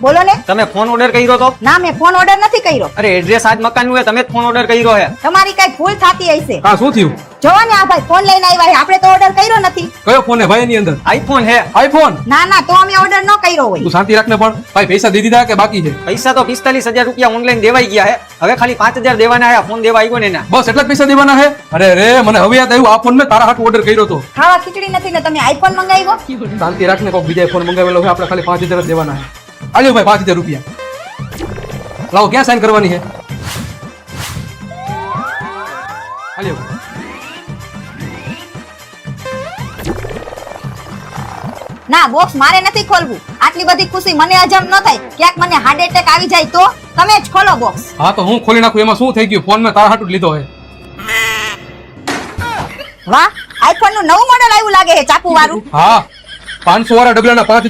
બોલો ને. તમે ફોન ઓર્ડર કર્યો તો? ના મેં ફોન ઓર્ડર નથી કર્યો. અરે એડ્રેસ આજ મકાનનું તમે જ ફોન ઓર્ડર કર્યો હે. તમારી કઈ ભૂલ થતી હશે. હા શું થયું? જોવો ને આ ભાઈ ફોન લઈને આવ્યા આપણે તો ઓર્ડર કર્યો નથી. કયો ફોન હે ભાઈ એની અંદર? આઈફોન હે. આઈફોન ના ના તો અમે ઓર્ડર ન કર્યો હોય. તું શાંતિ રાખને પણ. ભાઈ પૈસા દઈ દીધા કે બાકી છે? પૈસા તો પિસ્તાલીસ હજાર રૂપિયા ઓનલાઈન દેવાઈ ગયા હે. હવે ખાલી પાંચ હજાર દેવાના હે ફોન દેવા આવ્યો ને એના. બસ એટલા જ પૈસા દેવાના હે? અરે રે મને હવે યાદ આવ્યું આ ફોન મેં તારા હાથ ઓર્ડર કર્યો હતો. ખાવા ખીચડી નથી ને તમે આઈફોન મંગાવ્યો? શાંતિ રાખને કોઈક બીજા ફોન મંગાવેલો હોય આપણે ખાલી પાંચ હજાર જ દેવાના છે આલ્યો ભાઈ પાંચ હજાર રૂપિયા. લાવો ક્યાં સાઈન કરવાની છે? આલ્યો ના બોક્સ મારે નથી ખોલવું. આટલી બધી ખુશી મને હજમ ન થાય. ક્યાંક મને હાર્ટ એટેક આવી જાય તો? તમે જ ખોલો બોક્સ હા તો હું ખોલી નાખું એમાં શું થઈ ગયું? ફોન મેં તારા હાટું લીધો હે વાહ આઈફોનનું નવું મોડેલ આવ્યું લાગે છે ચાકુ વાળું હા પાંચસો વાળા ડબલાના પાંચ